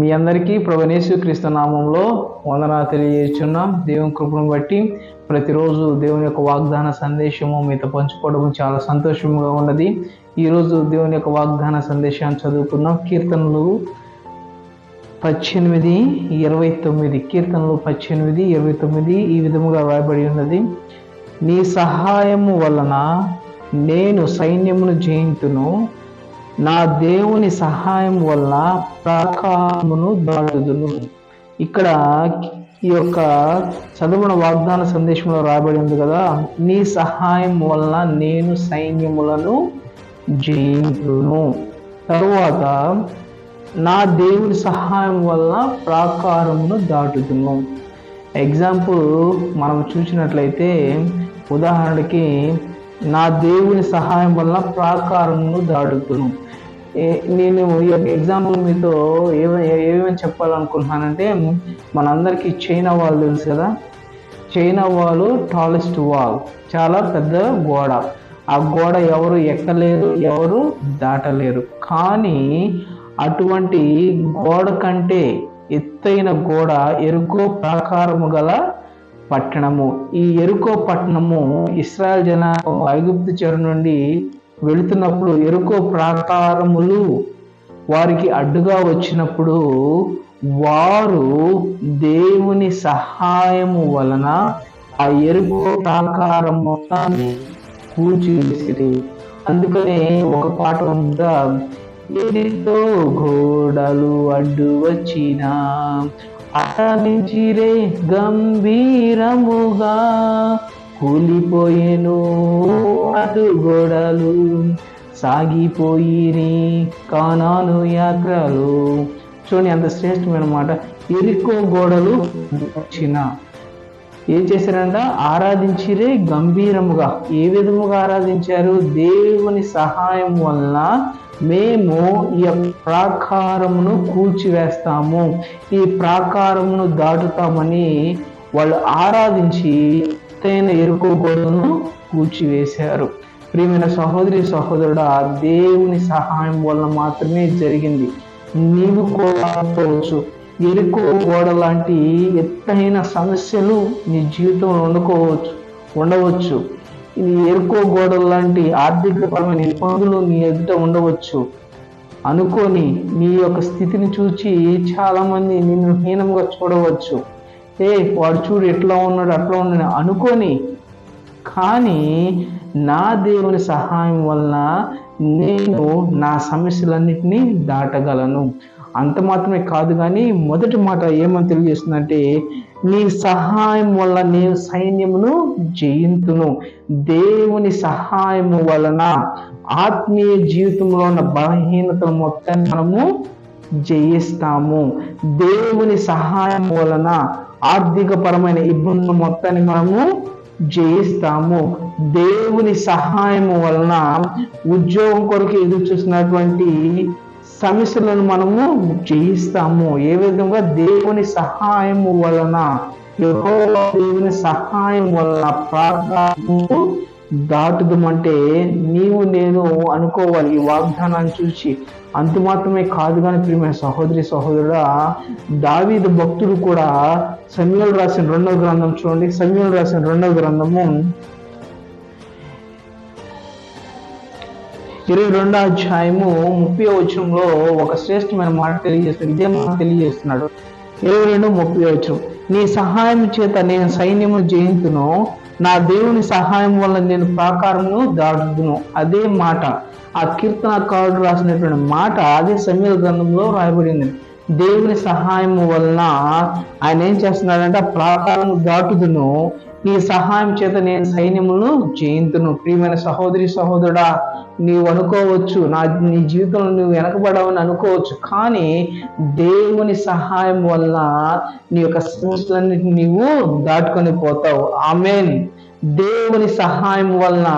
మీ అందరికీ ప్రభనేసు క్రీస్తు నామంలో వందన తెలియజేస్తున్నాం. దేవుని కృపను బట్టి ప్రతిరోజు దేవుని యొక్క వాగ్దాన సందేశము మీతో పంచుకోవడం చాలా సంతోషంగా ఉన్నది. ఈరోజు దేవుని యొక్క వాగ్దాన సందేశాన్ని చదువుకుందాం. కీర్తనలు పద్దెనిమిది ఇరవై తొమ్మిది. కీర్తనలు పద్దెనిమిది ఇరవై తొమ్మిది ఈ విధముగా రాయబడి ఉన్నది. నీ సహాయము వలన నేను సైన్యమును జయింతును. నా దేవుని సహాయం వల్ల ప్రాకారమును దాడుదును. ఇక్కడ ఈ యొక్క చదువున వాగ్దాన సందేశంలో రాబడి ఉంది కదా నీ సహాయం వల్ల నేను సైన్యములను జయించును. తరువాత నా దేవుని సహాయం వల్ల ప్రాకారమును దాటుదును. ఎగ్జాంపుల్ మనం చూసినట్లయితే ఉదాహరణకి నా దేవుని సహాయం వల్ల ప్రాకారంను దాడుతును నేను యొక్క ఎగ్జాంపుల్ మీతో ఏమ- ఏమేమి చెప్పాలనుకుంటున్నానంటే మనందరికీ చైనా వాల్ తెలుసు కదా? చైనా వాల్ టాలెస్ట్ వాల్ చాలా పెద్ద గోడ. ఆ గోడ ఎవరు ఎక్కలేరు ఎవరు దాటలేరు కానీ అటువంటి గోడ కంటే ఎత్తైన గోడ ఎరుకో ప్రాకారము గల పట్టణము. ఈ ఎరుకో పట్టణము ఇస్రాయల్ జన ఐగుప్తు చెరు నుండి వెళుతున్నప్పుడు ఎరుకో ప్రాకారములు వారికి అడ్డుగా వచ్చినప్పుడు వారు దేవుని సహాయము వలన ఆ ఎరుకో ప్రాకారం మొత్తాన్ని కూల్చివేసిరి అందుకనే ఒక పాట ఉందా? ఎరితో గోడలు అడ్డు వచ్చినా ఆరాధించిరే గంభీరముగా కూలిపోయేను అటు గోడలు సాగిపోయిరి కానాను యాత్రలు. చూడండి అంత శ్రేష్టమైన మాట ఎరికో గోడలు వచ్చిన ఏం చేశారంట? ఆరాధించిరే గంభీరముగా. ఏ విధముగా ఆరాధించారు? దేవుని సహాయం వలన మేము ఈ ప్రాకారమును కూల్చివేస్తాము. ఈ ప్రాకారమును దాటుతామని వాళ్ళు ఆరాధించి ఎత్తైన ఎరుకు గోడను కూల్చివేశారు. ప్రియమైన సహోదరి సహోదరుడు దేవుని సహాయం వలన మాత్రమే జరిగింది. నీవు కూడా ఎరుకో గోడ లాంటి ఎత్తైన సమస్యలు నీ జీవితంలో వండుకోవచ్చు ఉండవచ్చు ఇది ఎరుకో గోడ లాంటి ఆర్థికపరమైన ఇబ్బందులు నీ ఎదుట ఉండవచ్చు. అనుకొని నీ యొక్క స్థితిని చూచి చాలామంది నిన్ను హీనంగా చూడవచ్చు. ఏ వాడు చూడు ఎట్లా ఉన్నాడు అట్లా ఉన్నాడు అనుకొని. కానీ నా దేవుని సహాయం వలన నేను నా సమస్యలన్నింటినీ దాటగలను. అంత మాత్రమే కాదు కానీ మొదటి మాట ఏమని తెలియజేస్తుందంటే నీ సహాయం వల్ల నేను సైన్యమును జయింతును. దేవుని సహాయము వలన ఆత్మీయ జీవితంలో ఉన్న బలహీనతలు మొత్తాన్ని మనము జయిస్తాము. దేవుని సహాయం వలన ఆర్థిక పరమైన ఇబ్బందులు మొత్తాన్ని మనము జయిస్తాము. దేవుని సహాయము వలన ఉద్యోగం కొరకు ఎదురు చూసినటువంటి సమస్యలను మనము జయిస్తాము. ఏ విధంగా? దేవుని సహాయం వలన దేవుని సహాయం వలన ప్రార్థన దాటుదమంటే నీవు నేను అనుకోవాలి. ఈ వాగ్దానాన్ని చూసి అంత మాత్రమే కాదు కానీ ప్రియమైన సహోదరి సహోదరుడా దావీదు భక్తుడు కూడా సమయాలు రాసిన రెండవ గ్రంథం చూడండి. సమయాలు రాసిన రెండవ గ్రంథము ఇరవై రెండో అధ్యాయము ముప్పై వచనంలో ఒక శ్రేష్టమైన మాట తెలియజేస్తాడు ఇదే మాట తెలియజేస్తున్నాడు. ఇరవై రెండు ముప్పై వచనం. నీ సహాయం చేత నేను సైన్యము జయింతును. నా దేవుని సహాయం వల్ల నేను ప్రాకారమును దాటుదును. అదే మాట. ఆ కీర్తనకారుడు రాసినటువంటి మాట అదే సమీర గ్రంథంలో రాయబడింది. దేవుని సహాయం వలన ఆయన ఏం చేస్తున్నాడంటే ఆ ప్రాకారము దాటుదును. నీ సహాయం చేత నేను సైన్యములను జయింతును. ప్రియమైన సహోదరి సహోదరుడా నీవు అనుకోవచ్చు నా నీ జీవితంలో నువ్వు వెనకబడవని అనుకోవచ్చు కానీ దేవుని సహాయం వల్ల నీ యొక్క సమస్యలన్నిటిని నీవు దాటుకొని పోతావు. ఆమెన్. దేవుని సహాయం వలన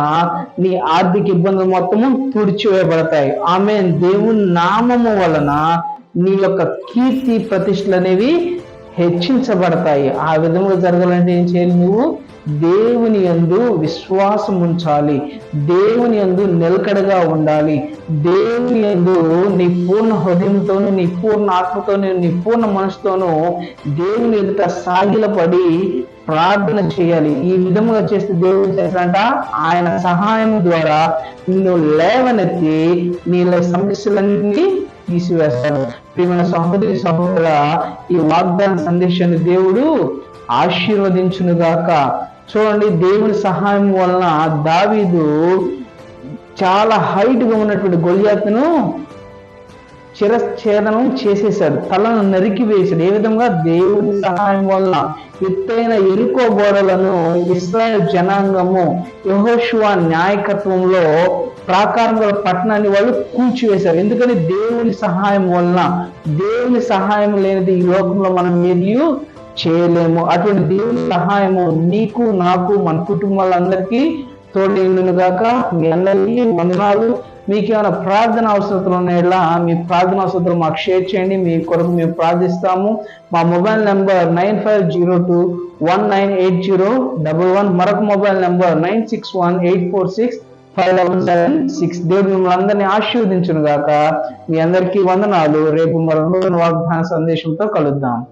నీ ఆర్థిక ఇబ్బందులు మొత్తము తుడిచివేయబడతాయి. ఆమెన్. దేవుని నామము వలన నీ యొక్క కీర్తి ప్రతిష్టలు అనేవి హెచ్చించబడతాయి. ఆ విధంగా జరగాలంటే ఏం చేయాలి నువ్వు? దేవుని యందు విశ్వాసం ఉంచాలి. దేవుని యందు నిలకడగా ఉండాలి. దేవుని యందు నీ పూర్ణ హృదయంతోను నీ పూర్ణ ఆత్మతోను నీ పూర్ణ మనసుతోను దేవుని ఎదుట సాగిలపడి ప్రార్థన చేయాలి. ఈ విధముగా చేస్తే దేవుడు చేస్తాడంట? ఆయన సహాయం ద్వారా నిన్ను లేవనెత్తి నీళ్ళ సమస్యలన్నీ తీసివేస్తాడు ప్రియమైన సహోదరి సహోదర ఈ వాగ్దాన సందేశాన్ని దేవుడు ఆశీర్వదించునుగాక. చూడండి దేవుని సహాయం వలన దావీదు చాలా హైట్గా ఉన్నటువంటి గొలియాతను శిరఛేదనం చేసేశాడు. తలను నరికి వేశాడు. ఏ విధంగా? దేవుడి సహాయం వల్ల ఎత్తైన ఎరుకో గోడలను ఇస్రాయల్ జనాంగము యహోషువా నాయకత్వంలో ప్రాకారం గల పట్టణాన్ని వాళ్ళు కూల్చివేశారు. ఎందుకని? దేవుని సహాయం వలన. దేవుని సహాయం లేనిది ఈ లోకంలో మనం మరియు చేయలేము. అటువంటి దేవుని సహాయము నీకు నాకు మన కుటుంబాలందరికీ తోడైండును మీ అందరికీ వందనాలు. మీకు ఏమైనా ప్రార్థన అవసరతలు ఉన్నాయా? మీ ప్రార్థన అవసరతలు మాకు షేర్ చేయండి. మీ కొరకు మేము ప్రార్థిస్తాము. మా mobile number nine five zero two one nine eight zero double one. మరొక mobile number nine six one eight four six five double seven six. దేవుడు మిమ్మల్ని అందరినీ ఆశీర్వదించును గాక మీ అందరికీ వందనాలు. రేపు మరో వాగ్దాన సందేశంతో కలుద్దాం.